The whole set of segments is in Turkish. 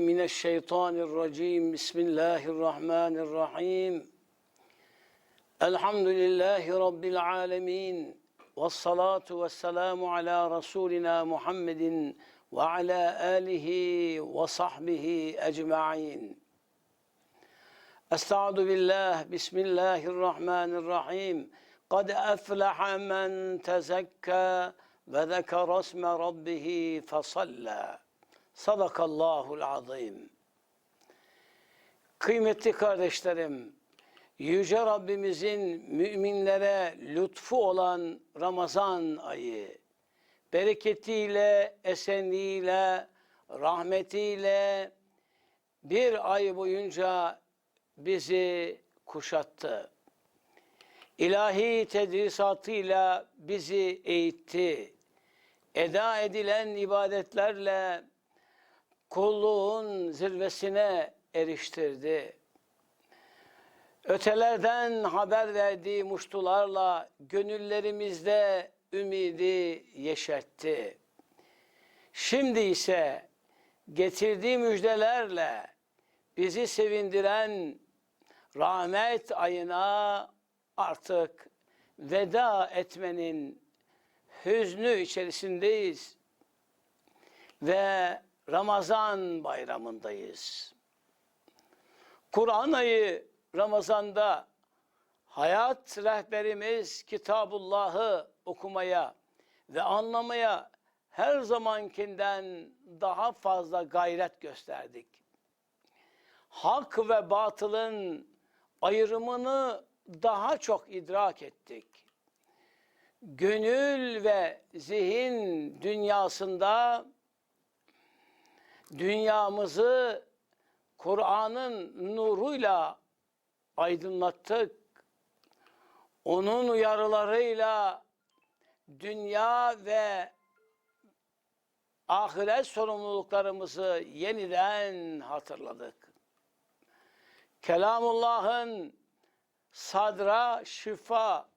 من الشيطان الرجيم. بسم الله الرحمن الرحيم. الحمد لله رب العالمين والصلاة والسلام على رسولنا محمد وعلى آله وصحبه أجمعين. أستعد بالله. بسم الله الرحمن الرحيم. قد أفلح من تزكى وذكر اسم ربه فصلى. Sadakallahul azim. Kıymetli kardeşlerim, Yüce Rabbimizin müminlere lütfu olan Ramazan ayı, bereketiyle, esenliğiyle, rahmetiyle bir ay boyunca bizi kuşattı. İlahi tedrisatıyla bizi eğitti. Eda edilen ibadetlerle kulluğun zirvesine eriştirdi. Ötelerden haber verdiği muştularla gönüllerimizde ümidi yeşertti. Şimdi ise getirdiği müjdelerle bizi sevindiren rahmet ayına artık veda etmenin hüznü içerisindeyiz ve Ramazan bayramındayız. Kur'an ayı Ramazan'da hayat rehberimiz Kitabullah'ı okumaya ve anlamaya her zamankinden daha fazla gayret gösterdik. Hak ve batılın ayrımını daha çok idrak ettik. Gönül ve zihin dünyasında dünyamızı Kur'an'ın nuruyla aydınlattık. Onun uyarılarıyla dünya ve ahiret sorumluluklarımızı yeniden hatırladık. Kelamullah'ın sadra şifa,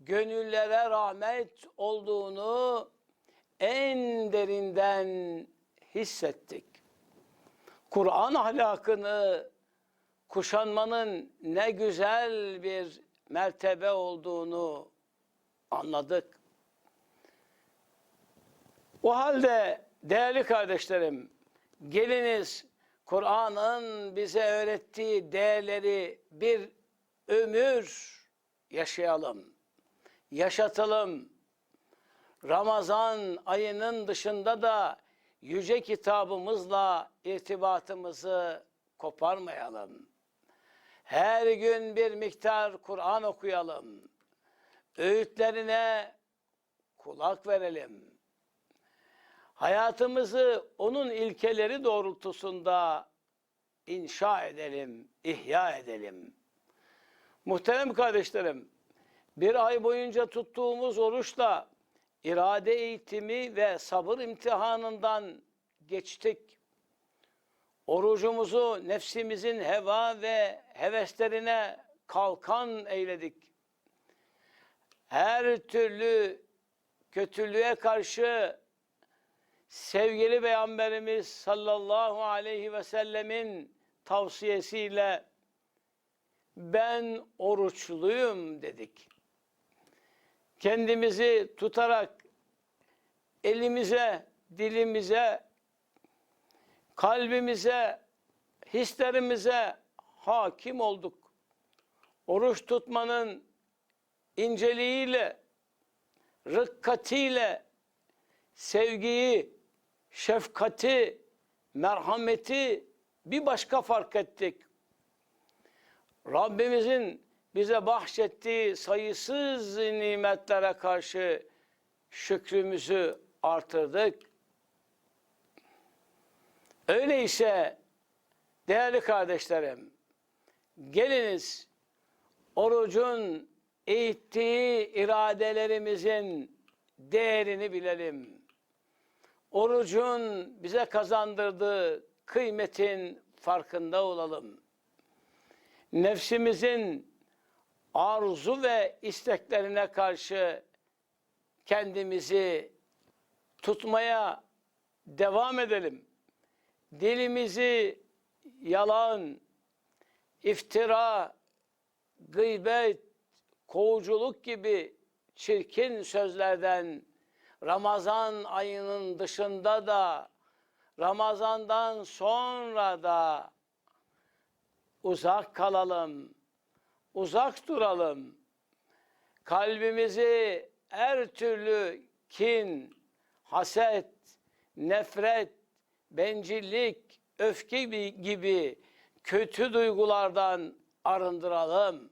gönüllere rahmet olduğunu en derinden hissettik. Kur'an ahlakını kuşanmanın ne güzel bir mertebe olduğunu anladık. O halde değerli kardeşlerim, geliniz Kur'an'ın bize öğrettiği değerleri bir ömür yaşayalım, yaşatalım. Ramazan ayının dışında da yüce kitabımızla irtibatımızı koparmayalım. Her gün bir miktar Kur'an okuyalım. Öğütlerine kulak verelim. Hayatımızı onun ilkeleri doğrultusunda inşa edelim, ihya edelim. Muhterem kardeşlerim, bir ay boyunca tuttuğumuz oruçla irade eğitimi ve sabır imtihanından geçtik. Orucumuzu nefsimizin heva ve heveslerine kalkan eyledik. Her türlü kötülüğe karşı sevgili Peygamberimiz sallallahu aleyhi ve sellemin tavsiyesiyle ben oruçluyum dedik. Kendimizi tutarak elimize, dilimize, kalbimize, hislerimize hakim olduk. Oruç tutmanın inceliğiyle, rıkkatiyle, sevgiyi, şefkati, merhameti bir başka fark ettik. Rabbimizin bize bahşettiği sayısız nimetlere karşı şükrümüzü artırdık. Öyleyse değerli kardeşlerim, geliniz orucun eğittiği iradelerimizin değerini bilelim. Orucun bize kazandırdığı kıymetin farkında olalım. Nefsimizin arzu ve isteklerine karşı kendimizi tutmaya devam edelim. dilimizi yalan, iftira, gıybet, kovuculuk gibi çirkin sözlerden Ramazan ayının dışında da Ramazandan sonra da uzak kalalım, uzak duralım. Kalbimizi her türlü kin, haset, nefret, bencillik, öfke gibi- kötü duygulardan arındıralım.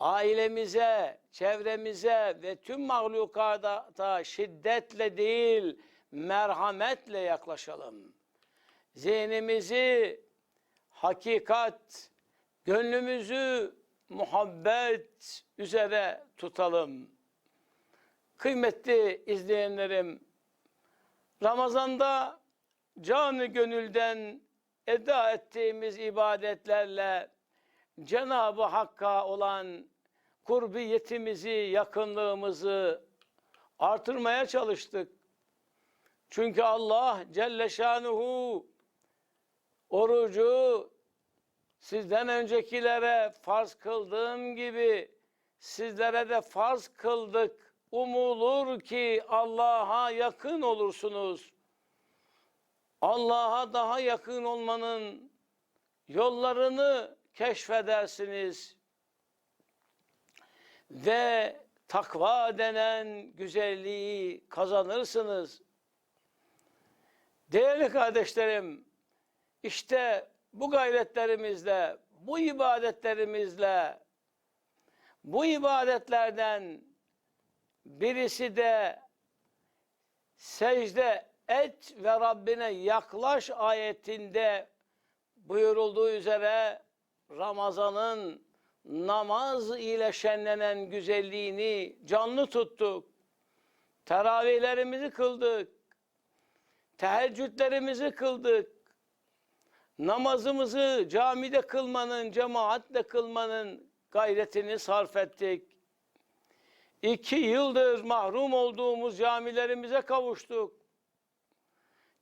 Ailemize, çevremize ve tüm mahlukata şiddetle değil, merhametle yaklaşalım. Zihnimizi hakikat, gönlümüzü muhabbet üzere tutalım. Kıymetli izleyenlerim, Ramazan'da canı gönülden eda ettiğimiz ibadetlerle Cenab-ı Hakk'a olan kurbiyetimizi, yakınlığımızı artırmaya çalıştık. Çünkü Allah Celle Şanuhu orucu sizden öncekilere farz kıldığım gibi sizlere de farz kıldık. Umulur ki Allah'a yakın olursunuz. Allah'a daha yakın olmanın yollarını keşfedersiniz. Ve takva denen güzelliği kazanırsınız. Değerli kardeşlerim, işte bu gayretlerimizle, bu ibadetlerimizle, bu ibadetlerden birisi de secde et ve Rabbine yaklaş ayetinde buyurulduğu üzere Ramazan'ın namaz ile şenlenen güzelliğini canlı tuttuk. Teravihlerimizi kıldık. Teheccüdlerimizi kıldık. Namazımızı camide kılmanın, cemaatle kılmanın gayretini sarf ettik. İki yıldır mahrum olduğumuz camilerimize kavuştuk.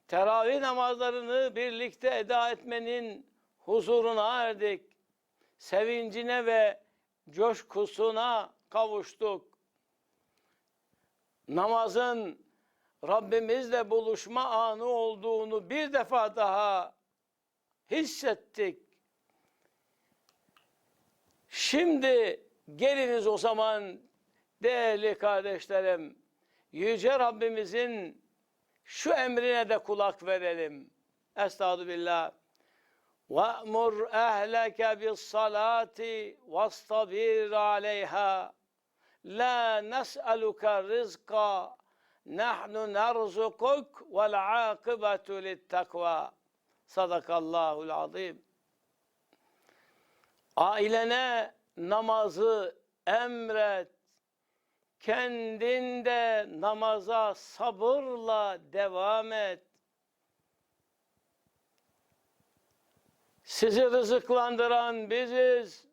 Teravih namazlarını birlikte eda etmenin huzuruna erdik. Sevincine ve coşkusuna kavuştuk. Namazın Rabbimizle buluşma anı olduğunu bir defa daha hissettik. Şimdi geliniz o zaman değerli kardeşlerim, Yüce Rabbimizin şu emrine de kulak verelim. Estağfirullah. وَأْمُرْ أَهْلَكَ بِالصَّلَاةِ وَاسْتَبِرْ عَلَيْهَا لَا نَسْأَلُكَ رِزْقًا نَحْنُ نَرْزُقُكَ وَالْعَاقِبَةُ لِلتَّقْوَى Sadakallahul azim. Ailene namazı emret. Kendinde namaza sabırla devam et. Sizi rızıklandıran biziz.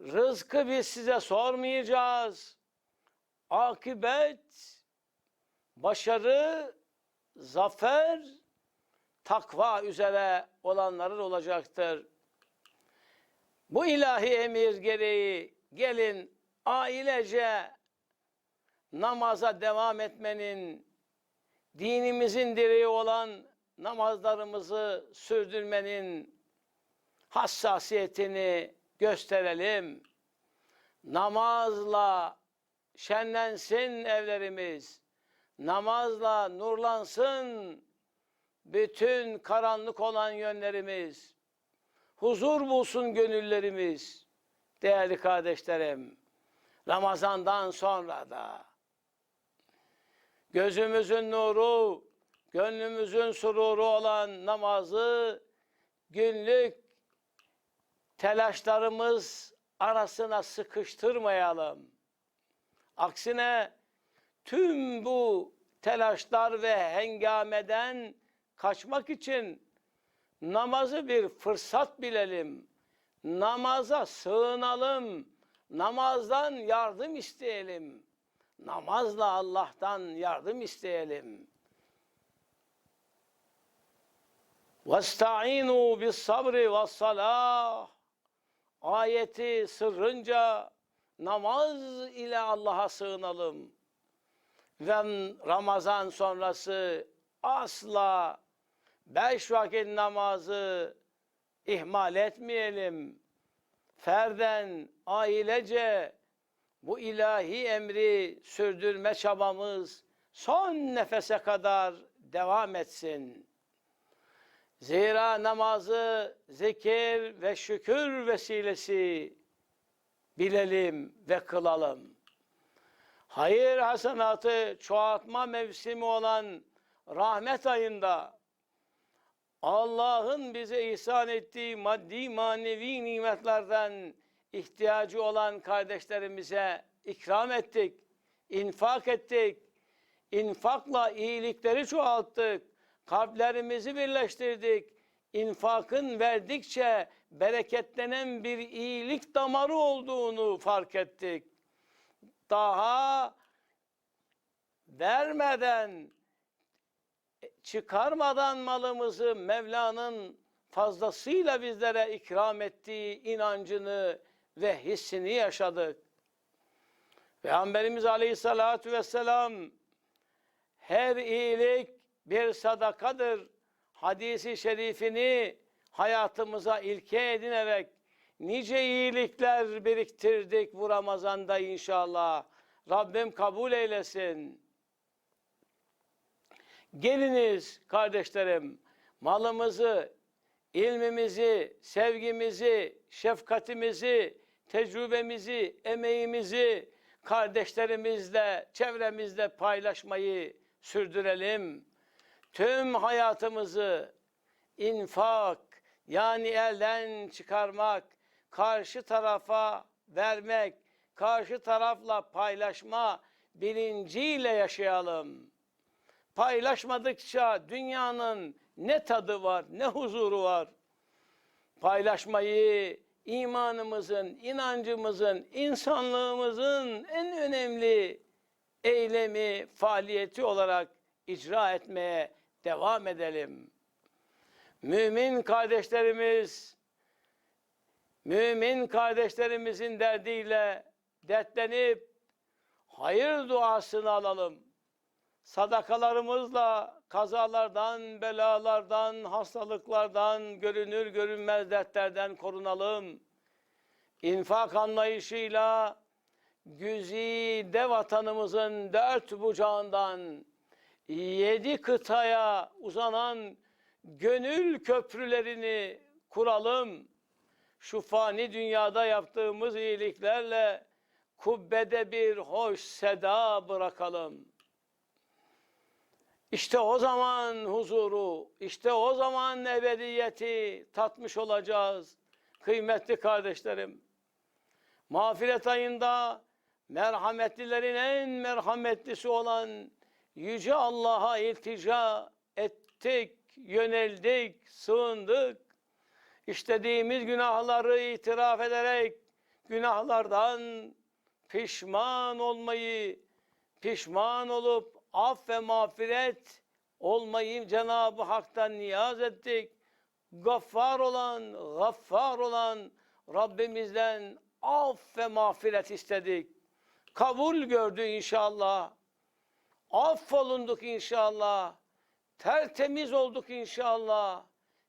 Rızkı biz size sormayacağız. Akibet, başarı, zafer, takva üzere olanların olacaktır. Bu ilahi emir gereği gelin ailece namaza devam etmenin, dinimizin direği olan namazlarımızı sürdürmenin hassasiyetini gösterelim. Namazla şenlensin evlerimiz. Namazla nurlansın bütün karanlık olan yönlerimiz. Huzur bulsun gönüllerimiz. Değerli kardeşlerim, Ramazan'dan sonra da gözümüzün nuru, gönlümüzün sururu olan namazı günlük telaşlarımız arasına sıkıştırmayalım. Aksine tüm bu telaşlar ve hengameden kaçmak için namazı bir fırsat bilelim. Namaza sığınalım. Namazdan yardım isteyelim. Namazla Allah'tan yardım isteyelim. Vestainu bis sabri ve salah. Ayeti sırrınca namaz ile Allah'a sığınalım. Ve Ramazan sonrası asla beş vakit namazı ihmal etmeyelim. Ferden, ailece bu ilahi emri sürdürme çabamız son nefese kadar devam etsin. Zira namazı zikir ve şükür vesilesi bilelim ve kılalım. Hayır hasenatı çoğaltma mevsimi olan rahmet ayında Allah'ın bize ihsan ettiği maddi manevi nimetlerden ihtiyacı olan kardeşlerimize ikram ettik, infak ettik. İnfakla iyilikleri çoğalttık, kalplerimizi birleştirdik. İnfakın verdikçe bereketlenen bir iyilik damarı olduğunu fark ettik. Daha vermeden çıkarmadan malımızı Mevla'nın fazlasıyla bizlere ikram ettiği inancını ve hissini yaşadık. Peygamberimiz Aleyhisselatü Vesselam her iyilik bir sadakadır. Hadisi şerifini hayatımıza ilke edinerek nice iyilikler biriktirdik bu Ramazan'da inşallah. Rabbim kabul eylesin. Geliniz kardeşlerim, malımızı, ilmimizi, sevgimizi, şefkatimizi, tecrübemizi, emeğimizi kardeşlerimizle, çevremizle paylaşmayı sürdürelim. Tüm hayatımızı infak yani elden çıkarmak, karşı tarafa vermek, karşı tarafla paylaşma bilinciyle yaşayalım paylaşmadıkça dünyanın ne tadı var, ne huzuru var. Paylaşmayı imanımızın, inancımızın, insanlığımızın en önemli eylemi, faaliyeti olarak icra etmeye devam edelim. Mümin kardeşlerimiz, mümin kardeşlerimizin derdiyle dertlenip hayır duasını alalım sadakalarımızla kazalardan, belalardan, hastalıklardan, görünür görünmez dertlerden korunalım. İnfak anlayışıyla güzide vatanımızın dört bucağından yedi kıtaya uzanan gönül köprülerini kuralım. Şu fani dünyada yaptığımız iyiliklerle kubbede bir hoş seda bırakalım.'' İşte o zaman huzuru, işte o zaman ebediyeti tatmış olacağız. Kıymetli kardeşlerim, mağfiret ayında merhametlilerin en merhametlisi olan Yüce Allah'a iltica ettik, yöneldik, sığındık. İşlediğimiz günahları itiraf ederek günahlardan pişman olmayı, pişman olup af ve mağfiret olmayı Cenab-ı Hak'tan niyaz ettik. Gaffar olan, gaffar olan Rabbimizden af ve mağfiret istedik. Kabul gördü inşallah. Affolunduk inşallah. Tertemiz olduk inşallah.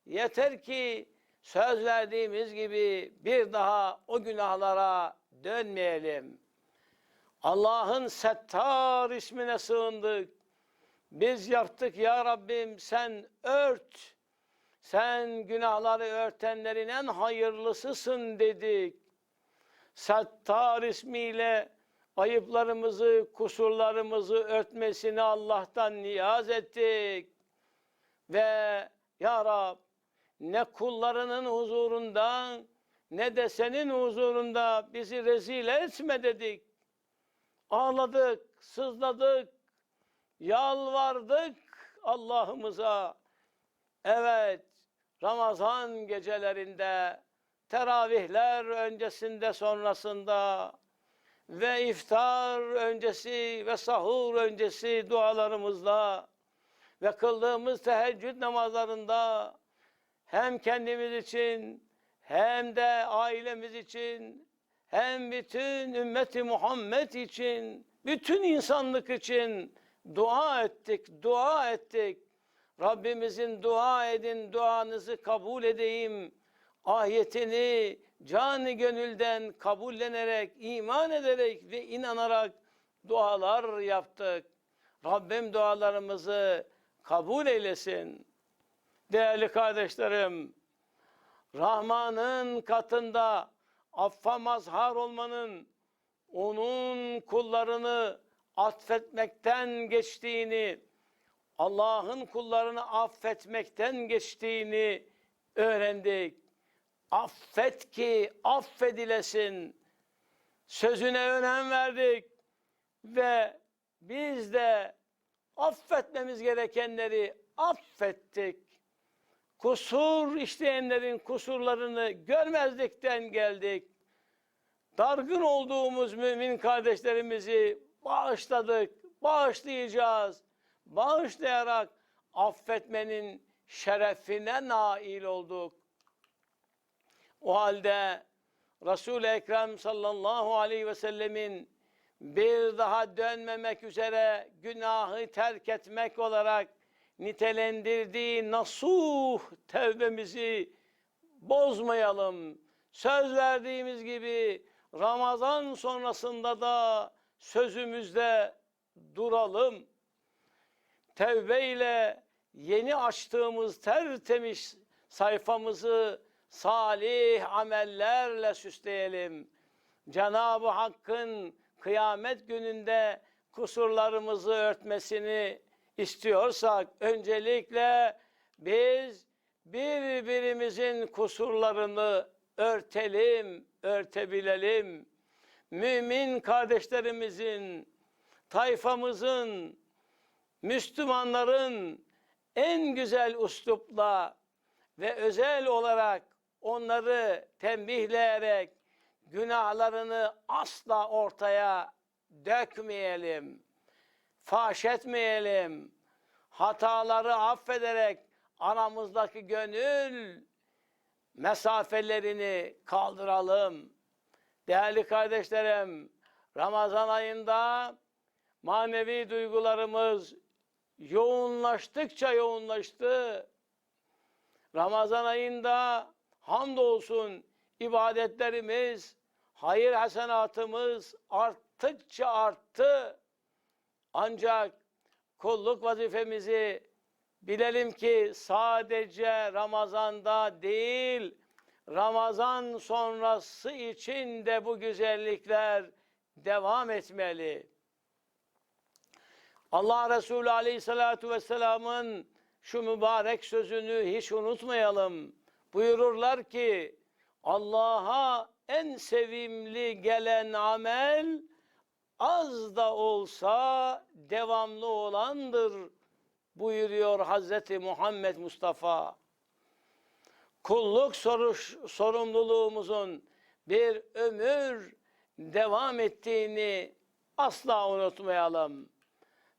Yeter ki söz verdiğimiz gibi bir daha o günahlara dönmeyelim. Allah'ın Settar ismine sığındık. Biz yaptık ya Rabbim sen ört. Sen günahları örtenlerin en hayırlısısın dedik. Settar ismiyle ayıplarımızı, kusurlarımızı örtmesini Allah'tan niyaz ettik. Ve Ya Rab ne kullarının huzurunda ne de senin huzurunda bizi rezil etme dedik. Ağladık, sızladık, yalvardık Allah'ımıza. Evet, Ramazan gecelerinde, teravihler öncesinde sonrasında ve iftar öncesi ve sahur öncesi dualarımızla ve kıldığımız teheccüd namazlarında hem kendimiz için hem de ailemiz için hem bütün ümmeti Muhammed için bütün insanlık için dua ettik, dua ettik. Rabbimizin dua edin, duanızı kabul edeyim. Ayetini canı gönülden kabullenerek, iman ederek ve inanarak dualar yaptık. Rabbim dualarımızı kabul eylesin. Değerli kardeşlerim, Rahman'ın katında affa mazhar olmanın onun kullarını affetmekten geçtiğini, Allah'ın kullarını affetmekten geçtiğini öğrendik. Affet ki affedilesin. Sözüne önem verdik ve biz de affetmemiz gerekenleri affettik. Kusur işleyenlerin kusurlarını görmezlikten geldik. Dargın olduğumuz mümin kardeşlerimizi bağışladık, bağışlayacağız. Bağışlayarak affetmenin şerefine nail olduk. O halde Resul-i Ekrem sallallahu aleyhi ve sellemin bir daha dönmemek üzere günahı terk etmek olarak nitelendirdiği nasuh tevbemizi bozmayalım. Söz verdiğimiz gibi Ramazan sonrasında da sözümüzde duralım. Tevbe ile yeni açtığımız tertemiz sayfamızı salih amellerle süsleyelim. Cenab-ı Hakk'ın kıyamet gününde kusurlarımızı örtmesini istiyorsak öncelikle biz birbirimizin kusurlarını örtelim, örtebilelim. Mümin kardeşlerimizin, tayfamızın, Müslümanların en güzel uslupla ve özel olarak onları tembihleyerek günahlarını asla ortaya dökmeyelim, faş etmeyelim, hataları affederek aramızdaki gönül mesafelerini kaldıralım. Değerli kardeşlerim, Ramazan ayında manevi duygularımız yoğunlaştıkça yoğunlaştı. Ramazan ayında hamdolsun ibadetlerimiz, hayır hasenatımız arttıkça arttı. Ancak kulluk vazifemizi bilelim ki sadece Ramazan'da değil, Ramazan sonrası için de bu güzellikler devam etmeli. Allah Resulü Aleyhisselatü Vesselam'ın şu mübarek sözünü hiç unutmayalım. Buyururlar ki Allah'a en sevimli gelen amel az da olsa devamlı olandır buyuruyor Hazreti Muhammed Mustafa. Kulluk soruş, sorumluluğumuzun bir ömür devam ettiğini asla unutmayalım.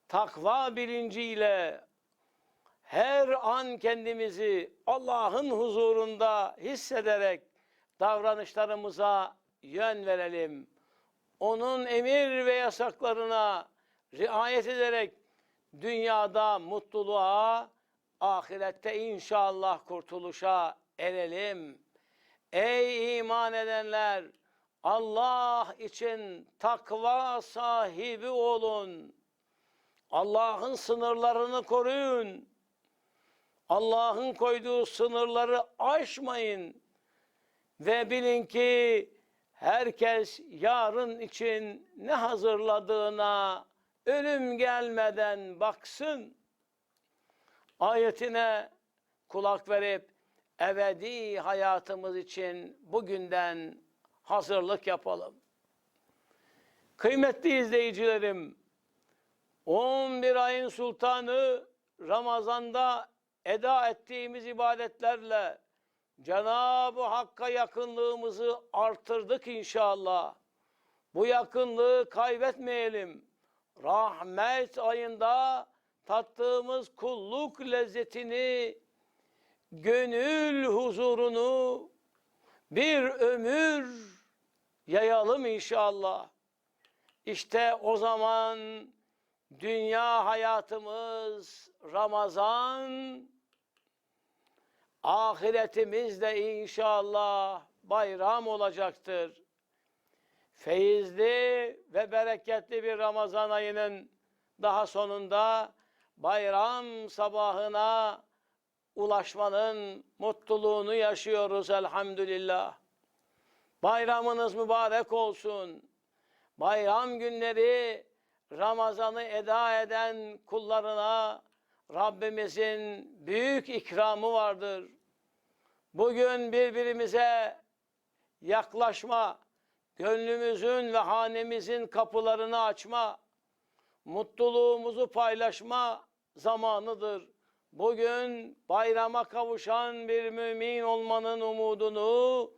Takva bilinciyle her an kendimizi Allah'ın huzurunda hissederek davranışlarımıza yön verelim. Onun emir ve yasaklarına riayet ederek dünyada mutluluğa, ahirette inşallah kurtuluşa erelim. Ey iman edenler! Allah için takva sahibi olun. Allah'ın sınırlarını koruyun. Allah'ın koyduğu sınırları aşmayın. Ve bilin ki herkes yarın için ne hazırladığına ölüm gelmeden baksın. Ayetine kulak verip ebedi hayatımız için bugünden hazırlık yapalım. Kıymetli izleyicilerim, 11 ayın sultanı Ramazan'da eda ettiğimiz ibadetlerle Cenab-ı Hakk'a yakınlığımızı artırdık inşallah. Bu yakınlığı kaybetmeyelim. Rahmet ayında tattığımız kulluk lezzetini gönül huzurunu bir ömür yayalım inşallah. İşte o zaman dünya hayatımız Ramazan, ahiretimiz de inşallah bayram olacaktır. Feyizli ve bereketli bir Ramazan ayının daha sonunda bayram sabahına ulaşmanın mutluluğunu yaşıyoruz elhamdülillah. Bayramınız mübarek olsun. Bayram günleri Ramazan'ı eda eden kullarına Rabbimizin büyük ikramı vardır. Bugün birbirimize yaklaşma, gönlümüzün ve hanemizin kapılarını açma, mutluluğumuzu paylaşma zamanıdır. Bugün bayrama kavuşan bir mümin olmanın umudunu,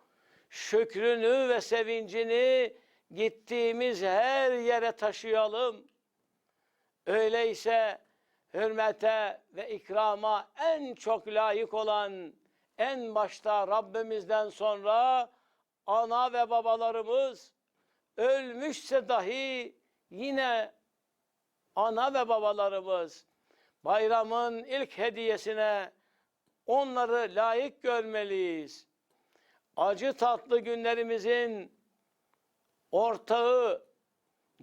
şükrünü ve sevincini gittiğimiz her yere taşıyalım. Öyleyse hürmete ve ikrama en çok layık olan en başta Rabbimizden sonra ana ve babalarımız ölmüşse dahi yine ana ve babalarımız bayramın ilk hediyesine onları layık görmeliyiz. Acı tatlı günlerimizin ortağı,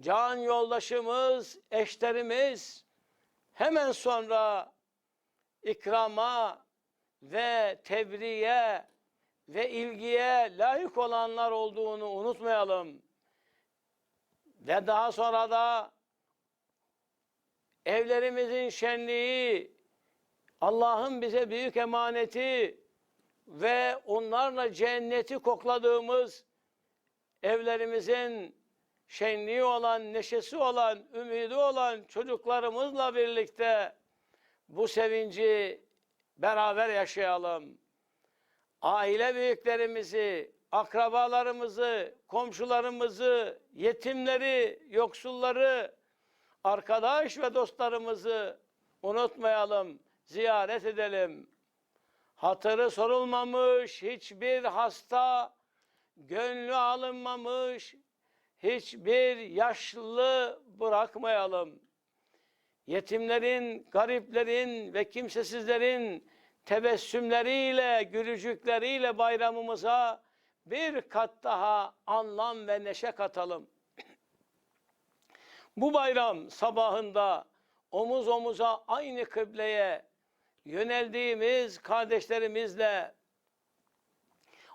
can yoldaşımız, eşlerimiz hemen sonra ikrama ve tebriğe ve ilgiye layık olanlar olduğunu unutmayalım. Ve daha sonra da evlerimizin şenliği, Allah'ın bize büyük emaneti ve onlarla cenneti kokladığımız evlerimizin şenliği olan, neşesi olan, ümidi olan çocuklarımızla birlikte bu sevinci beraber yaşayalım. Aile büyüklerimizi, akrabalarımızı, komşularımızı, yetimleri, yoksulları, arkadaş ve dostlarımızı unutmayalım, ziyaret edelim. Hatırı sorulmamış hiçbir hasta, gönlü alınmamış hiçbir yaşlı bırakmayalım. Yetimlerin, gariplerin ve kimsesizlerin tebessümleriyle, gülücükleriyle bayramımıza bir kat daha anlam ve neşe katalım. Bu bayram sabahında omuz omuza aynı kıbleye yöneldiğimiz kardeşlerimizle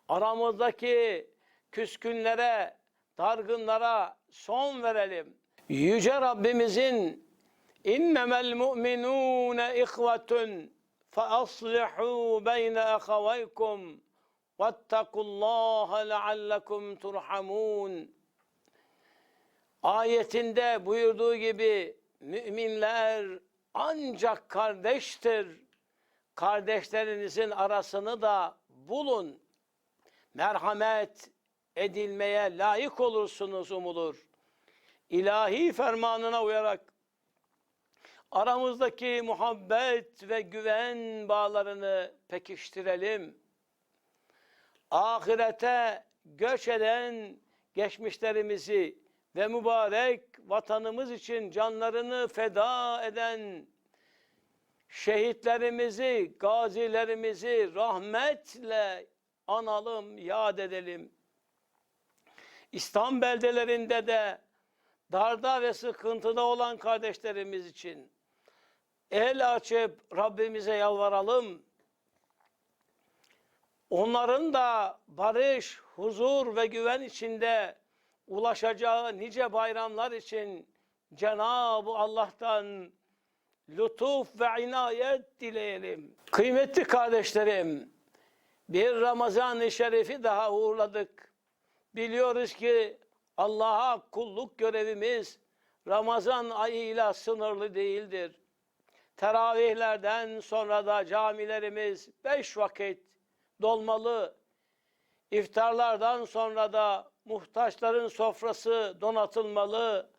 aramızdaki küskünlere, dargınlara son verelim. Yüce Rabbimizin innemel mu'minûne ihvetun fe aslihû beyne eheveykum vettekullâhe leallekum turhamun ayetinde buyurduğu gibi müminler ancak kardeştir. Kardeşlerinizin arasını da bulun. Merhamet edilmeye layık olursunuz umulur. İlahi fermanına uyarak aramızdaki muhabbet ve güven bağlarını pekiştirelim. Ahirete göç eden geçmişlerimizi ve mübarek vatanımız için canlarını feda eden şehitlerimizi, gazilerimizi rahmetle analım, yad edelim. İslam beldelerinde de darda ve sıkıntıda olan kardeşlerimiz için el açıp Rabbimize yalvaralım. Onların da barış, huzur ve güven içinde ulaşacağı nice bayramlar için Cenab-ı Allah'tan lütuf ve inayet dileyelim. Kıymetli kardeşlerim, bir Ramazan-ı Şerif'i daha uğurladık. Biliyoruz ki Allah'a kulluk görevimiz Ramazan ayıyla sınırlı değildir. Teravihlerden sonra da camilerimiz beş vakit dolmalı. İftarlardan sonra da muhtaçların sofrası donatılmalı.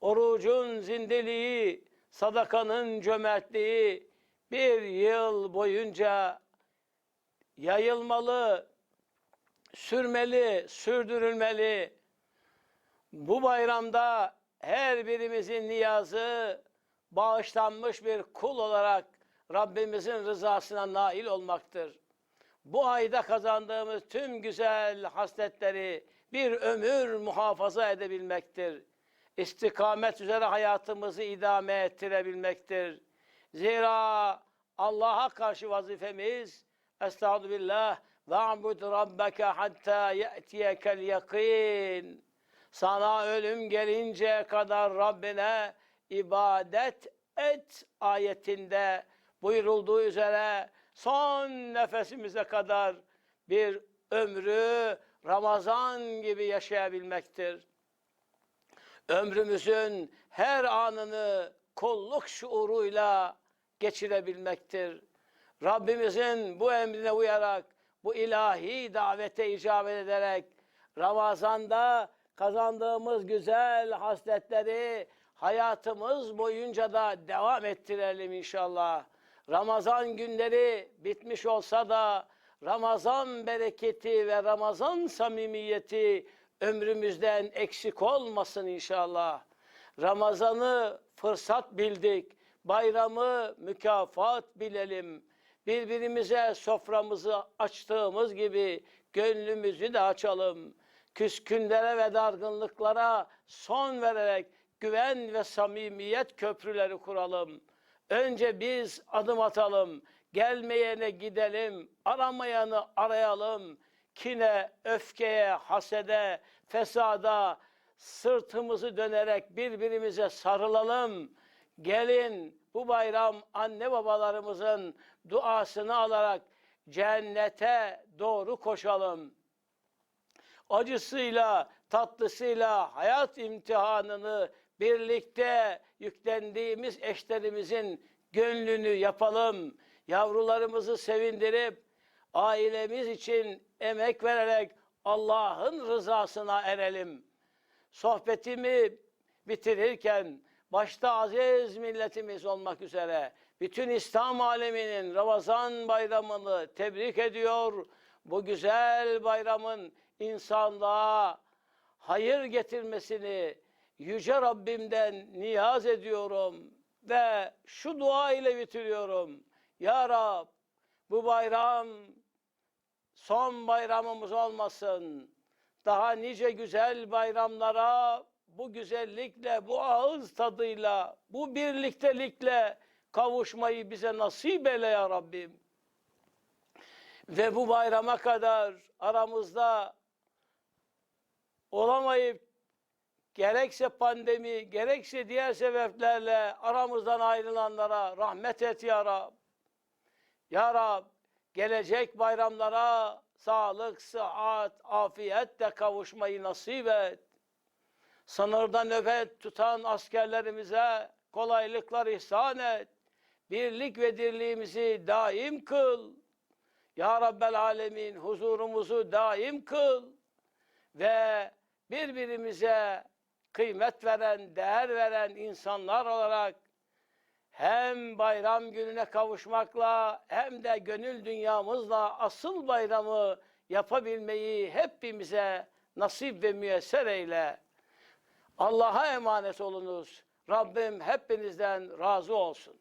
Orucun zindeliği, sadakanın cömertliği bir yıl boyunca yayılmalı, sürmeli, sürdürülmeli. Bu bayramda her birimizin niyazı bağışlanmış bir kul olarak Rabbimizin rızasına nail olmaktır. Bu ayda kazandığımız tüm güzel hasletleri bir ömür muhafaza edebilmektir. İstikamet üzere hayatımızı idame ettirebilmektir. Zira Allah'a karşı vazifemiz Estağfirullah abud rabbeke hatta ye'tiyekel yakin. Sana ölüm gelinceye kadar Rabbine ibadet et ayetinde buyurulduğu üzere son nefesimize kadar bir ömrü Ramazan gibi yaşayabilmektir. Ömrümüzün her anını kulluk şuuruyla geçirebilmektir. Rabbimizin bu emrine uyarak, bu ilahi davete icabet ederek Ramazan'da kazandığımız güzel hasletleri hayatımız boyunca da devam ettirelim inşallah. Ramazan günleri bitmiş olsa da Ramazan bereketi ve Ramazan samimiyeti ömrümüzden eksik olmasın inşallah. Ramazan'ı fırsat bildik, bayramı mükafat bilelim. Birbirimize soframızı açtığımız gibi gönlümüzü de açalım. Küskünlere ve dargınlıklara son vererek güven ve samimiyet köprüleri kuralım. Önce biz adım atalım, gelmeyene gidelim, aramayanı arayalım. Kine, öfkeye, hasede, fesada sırtımızı dönerek birbirimize sarılalım. Gelin bu bayram anne babalarımızın duasını alarak cennete doğru koşalım. Acısıyla, tatlısıyla hayat imtihanını birlikte yüklendiğimiz eşlerimizin gönlünü yapalım. Yavrularımızı sevindirip ailemiz için emek vererek Allah'ın rızasına erelim. Sohbetimi bitirirken başta aziz milletimiz olmak üzere bütün İslam aleminin Ramazan bayramını tebrik ediyor. Bu güzel bayramın insanlığa hayır getirmesini Yüce Rabbimden niyaz ediyorum ve şu dua ile bitiriyorum. Ya Rab bu bayram son bayramımız olmasın. Daha nice güzel bayramlara bu güzellikle, bu ağız tadıyla, bu birliktelikle kavuşmayı bize nasip eyle ya Rabbim. Ve bu bayrama kadar aramızda olamayıp gerekse pandemi, gerekse diğer sebeplerle aramızdan ayrılanlara rahmet et ya Rab. Ya Rab, gelecek bayramlara sağlık, sıhhat, afiyetle kavuşmayı nasip et. Sınırda nöbet tutan askerlerimize kolaylıklar ihsan et. Birlik ve dirliğimizi daim kıl. Ya Rabbel Alemin huzurumuzu daim kıl. Ve birbirimize kıymet veren, değer veren insanlar olarak hem bayram gününe kavuşmakla hem de gönül dünyamızla asıl bayramı yapabilmeyi hepimize nasip ve müyesser eyle. Allah'a emanet olunuz. Rabbim hepinizden razı olsun.